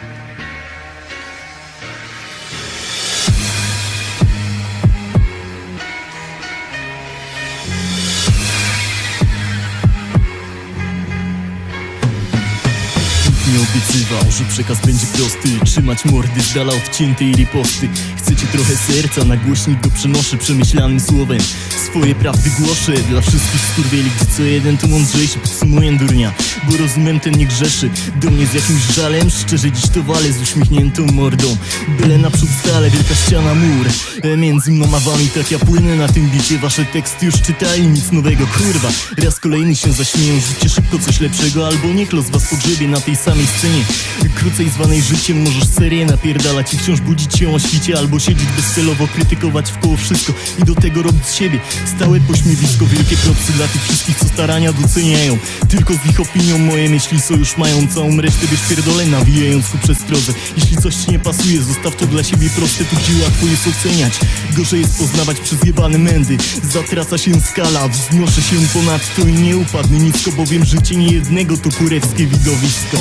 Thank you. Obiecywał, że przekaz będzie prosty. Trzymać mordy z dala odciętej riposty. Chcecie trochę serca, na głośnik go przenoszę przemyślanym słowem. Swoje prawdy głoszę dla wszystkich skurwieli Gdzie co jeden to mądrzejszy, podsumuję durnia. Bo rozumiem ten nie grzeszy. Do mnie z jakimś żalem, szczerze dziś to walę z uśmiechniętą mordą. Byle naprzód stale, wielka ściana mur. E, Między mną a wami tak ja płynę na tym bicie. Wasze teksty już czytali, nic nowego, kurwa. Raz kolejny się zaśmieją, rzućcie szybko coś lepszego Albo niech los was pogrzebie na tej samej рекламній сцені. Krócej zwanej życiem możesz serię napierdalać I wciąż budzić się o świcie Albo siedzieć bezcelowo, krytykować w koło wszystko I do tego robić z siebie. Stałe pośmiewisko, wielkie propsy dla tych wszystkich co starania doceniają. Tylko z ich opinią moje myśli sojusz mają. Całą resztę wiesz pierdolę nawijając ku przestrodze. Jeśli coś ci nie pasuje zostaw to dla siebie proste Tu gdzie łatwo jest oceniać. Gorzej jest poznawać przez jebane mędy. Zatraca się skala, wznoszę się ponadto i nie upadnę. Nisko Bowiem życie nie jednego to kurewskie widowisko